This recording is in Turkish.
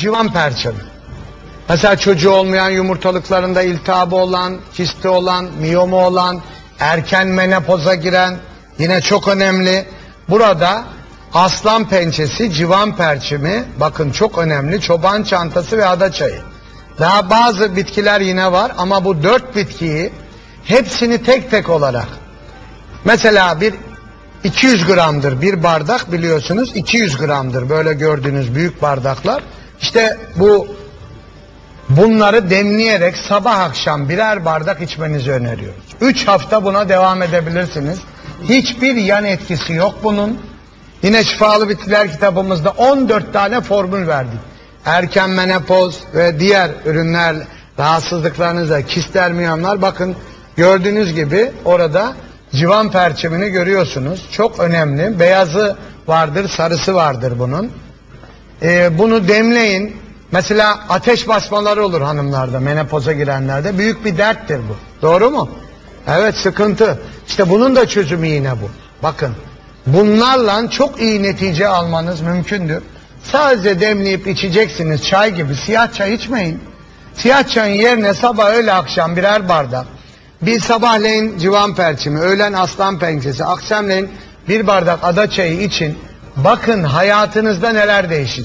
civan perçemi. Mesela çocuğu olmayan yumurtalıklarında iltihabı olan, kisti olan, miyomu olan, erken menopoza giren yine çok önemli. Burada aslan pençesi, civan perçimi bakın çok önemli. Çoban çantası ve ada çayı. Daha bazı bitkiler yine var ama bu dört bitkiyi hepsini tek tek olarak mesela bir 200 gramdır bir bardak biliyorsunuz 200 gramdır böyle gördüğünüz büyük bardaklar. İşte bu bunları demleyerek sabah akşam birer bardak içmenizi öneriyoruz. 3 hafta buna devam edebilirsiniz. Hiçbir yan etkisi yok bunun. Yine şifalı bitkiler kitabımızda 14 tane formül verdik. Erken menopoz ve diğer ürünler rahatsızlıklarınızda kistler miyomlar bakın gördüğünüz gibi orada civan perçemini görüyorsunuz. Çok önemli. Beyazı vardır, sarısı vardır bunun. Ee, bunu demleyin. Mesela ateş basmaları olur hanımlarda, menopoza girenlerde. Büyük bir derttir bu. Doğru mu? Evet sıkıntı. İşte bunun da çözümü yine bu. Bakın. Bunlarla çok iyi netice almanız mümkündür. Sadece demleyip içeceksiniz çay gibi. Siyah çay içmeyin. Siyah çayın yerine sabah öğle akşam birer bardak. Bir sabahleyin civan perçimi, öğlen aslan pençesi, akşamleyin bir bardak ada çayı için. Bakın hayatınızda neler değişecek.